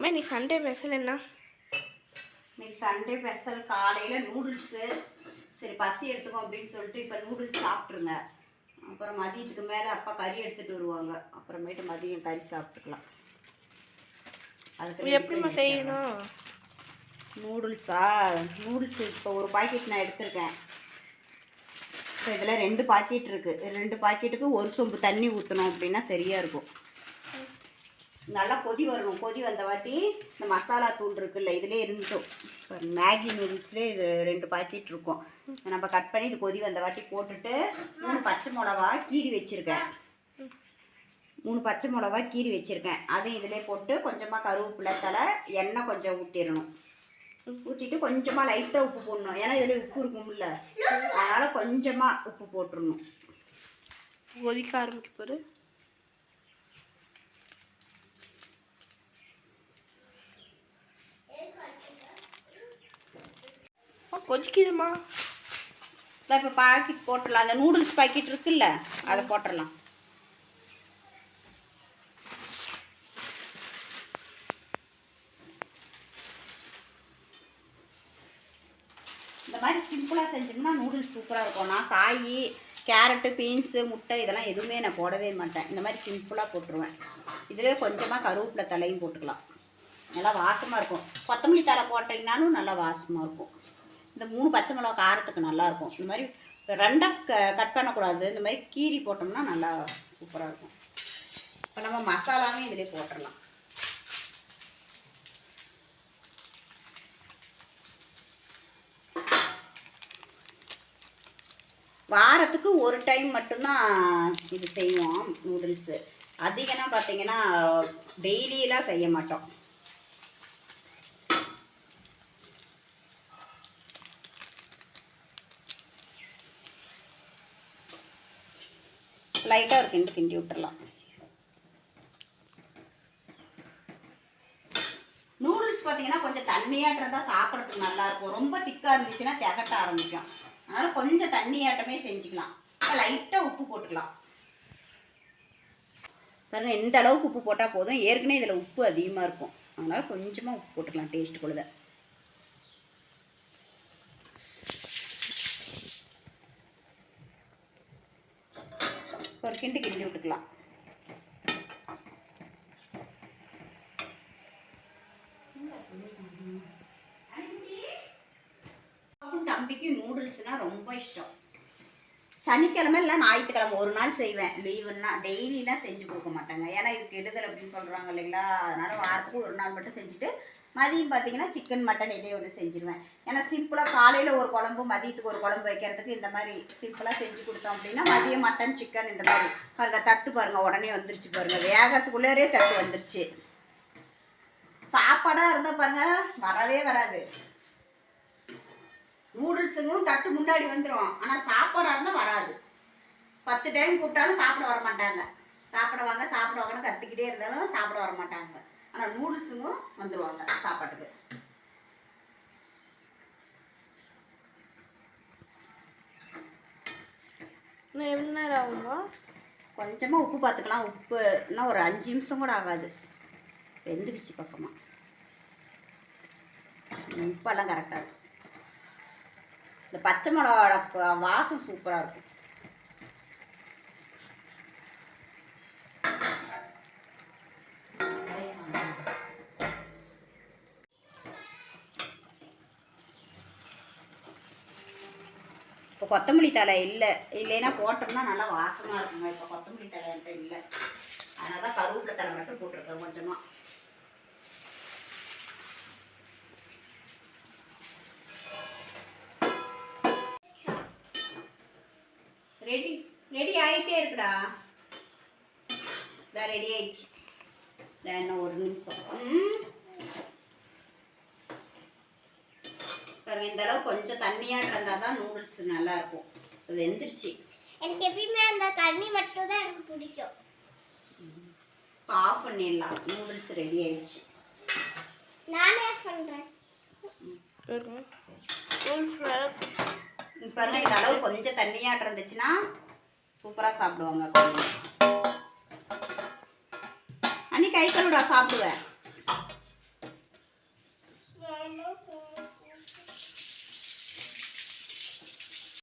அம்மா நீ Sunday special என்ன? இன்னைக்கு சண்டே ஸ்பெஷல் காலையில் நூடுல்ஸு சரி பசி எடுத்துக்கோ அப்படின்னு சொல்லிட்டு இப்போ நூடுல்ஸ் சாப்பிட்ருங்க அப்புறம் மதியத்துக்கு மேலே அப்பா கறி எடுத்துகிட்டு வருவாங்க. அப்புறமேட்டு மதியம் கறி சாப்பிட்டுக்கலாம். அதுக்கு இது எப்படிம்மா செய்யணும்? நூடுல்ஸா நூடுல்ஸ் இப்போ ஒரு பாக்கெட் நான் எடுத்திருக்கேன். இப்போ இதில் ரெண்டு பாக்கெட் இருக்குது ரெண்டு பாக்கெட்டுக்கு ஒரு சொம்பு தண்ணி ஊற்றணும் அப்படின்னா சரியாக இருக்கும். நல்லா கொதி வரணும். கொதி வந்த வாட்டி இந்த மசாலா தூள் இருக்குல்ல இதுலேயே இருந்துட்டோம். இப்போ மேகி நூடுல்ஸ்லேயே இது ரெண்டு பாக்கெட் இருக்கும். நம்ம கட் பண்ணி இது கொதி வந்த வாட்டி போட்டுட்டு மூணு பச்சை மிளகா கீறி வச்சுருக்கேன். மூணு பச்சை மிளகா கீறி வச்சுருக்கேன். அதையும் இதிலே போட்டு கொஞ்சமாக கருவேப்பிலை தலை எண்ணெய் கொஞ்சம் ஊற்றிடணும் ஊற்றிட்டு கொஞ்சமாக லைட்டாக உப்பு போடணும். ஏன்னா இதில் உப்பு இருக்கும்ல. அதனால் கொஞ்சமாக உப்பு போட்டுடணும். கொதிக்க ஆரம்பிக்க போகுது கொதிக்குதுமா. இல்லை இப்போ பாக்கெட் போட்டுடலாம். அந்த நூடுல்ஸ் பாக்கெட் இருக்குல்ல அதை போட்டுடலாம். இந்த மாதிரி சிம்பிளாக செஞ்சோம்னா நூடுல்ஸ் சூப்பராக இருக்கும். நான் காய் கேரட்டு பீன்ஸு முட்டை இதெல்லாம் எதுவுமே நான் போடவே மாட்டேன். இந்த மாதிரி சிம்பிளாக போட்டுருவேன். இதிலே கொஞ்சமாக கருவேப்பிலை தலையும் போட்டுக்கலாம். நல்லா வாசமாக இருக்கும். கொத்தமல்லி தலை போட்டிங்கனாலும் நல்லா வாசமாக இருக்கும். இந்த மூணு பச்சை மிளகா காரத்துக்கு நல்லாயிருக்கும். இந்த மாதிரி ரெண்டாக க கட் பண்ணக்கூடாது. இந்த மாதிரி கீரி போட்டோம்னா நல்லா சூப்பராக இருக்கும். இப்போ நம்ம மசாலாவும் இதிலே போட்டுடலாம். வாரத்துக்கு ஒரு டைம் மட்டும்தான் இது செய்வோம் நூடுல்ஸு. அதிகம்னா பார்த்தீங்கன்னா டெய்லியெலாம் செய்ய மாட்டோம். லைட்டாக ஒரு கிண்டு கிண்டி விட்டுறலாம். நூடுல்ஸ் பார்த்தீங்கன்னா கொஞ்சம் தண்ணியாட்டம் சாப்பிட்றதுக்கு நல்லா இருக்கும். ரொம்ப திக்காக இருந்துச்சுன்னா திகட்ட ஆரம்பிக்கும் அதனால் கொஞ்சம் தண்ணியாட்டமே செஞ்சுக்கலாம். லைட்டாக உப்பு போட்டுக்கலாம். பாருங்கள் எந்த அளவுக்கு உப்பு போட்டால் போதும். ஏற்கனவே இதில் உப்பு அதிகமாக இருக்கும். அதனால் கொஞ்சமாக உப்பு போட்டுக்கலாம் டேஸ்ட் கொடுத ஒரு கிண்டு கிண்டி விட்டுக்கலாம். தம்பிக்கு தம்பிக்கும் நூடுல்ஸ்னா ரொம்ப இஷ்டம். சனிக்கிழமை இல்லை ஞாயிற்றுக்கிழமை ஒரு நாள் செய்வேன். லீவுன்னா டெய்லிலாம் செஞ்சு கொடுக்க மாட்டாங்க. ஏன்னா இது கெடுதல் அப்படின்னு சொல்கிறாங்க இல்லைங்களா? அதனால் வாரத்துக்கு ஒரு நாள் மட்டும் செஞ்சுட்டு மதியம் பார்த்தீங்கன்னா சிக்கன் மட்டன் இதே ஒன்று செஞ்சுருவேன். ஏன்னா சிம்பிளாக காலையில் ஒரு குழம்பு மதியத்துக்கு ஒரு குழம்பு வைக்கிறதுக்கு இந்த மாதிரி சிம்பிளாக செஞ்சு கொடுத்தோம் அப்படின்னா மதியம் மட்டன் சிக்கன் இந்த மாதிரி. பாருங்க தட்டு பாருங்கள் உடனே வந்துருச்சு பாருங்கள் வேகத்துக்குள்ளேயே தட்டு வந்துருச்சு. சாப்பாடாக இருந்தால் பாருங்கள் வரவே வராது. நூடுல்ஸுங்கும் தட்டு முன்னாடி வந்துடும் ஆனால் சாப்பாடாக இருந்தால் வராது. பத்து டைம் கூப்பிட்டாலும் சாப்பிட வர மாட்டாங்க. சாப்பிட வாங்க சாப்பிட வாங்கன்னு கத்திக்கிட்டே இருந்தாலும் சாப்பிட வர மாட்டாங்க. ஆனால் நூடுல்ஸுங்கும் வந்துடுவாங்க இன்னும் எவ்வளோ நேரம் ஆகுமா கொஞ்சமாக உப்பு பார்த்துக்கலாம் உப்பு இன்னும் ஒரு அஞ்சு நிமிஷம் கூட ஆகாது. வெந்துருச்சு பக்கமாக உப்பெல்லாம் கரெக்டாக இருக்கும். இந்த பச்சை மிளகாவோட வாசம் சூப்பராக இருக்கும் இப்போ கொத்தமல்லி தலை இல்லை. இல்லைன்னா போட்டோம்னா நல்லா வாசமாக இருக்குங்க. இப்போ கொத்தமல்லி தலை என்கிட்ட இல்லை. அதனால தான் கருவேப்பிலை தலை மட்டும் போட்டிருக்கேன் கொஞ்சமாக ரெடி ரெடி ஆகிட்டே இருக்குடா. இதான் ரெடி ஆயிடுச்சு. இதான் இன்னும் ஒரு நிமிஷம். ம். பாருங்க இந்த அளவு கொஞ்சம் தண்ணியாக இருந்தால் தான் நூடுல்ஸ் நல்லா இருக்கும் வெந்துருச்சு. எனக்கு எப்பயுமே அந்த தண்ணி மட்டும் தான் எனக்கு பிடிக்கும். இப்போ ஆஃப் பண்ணிடலாம். நூடுல்ஸ் ரெடி ஆயிடுச்சு. நானே நல்லா இங்க பாருங்க இந்த அளவு கொஞ்சம் தண்ணியாட்டம் இருந்துச்சுன்னா சூப்பராக சாப்பிடுவாங்க. அன்னி கை கழுவிடா சாப்பிடுவேன்.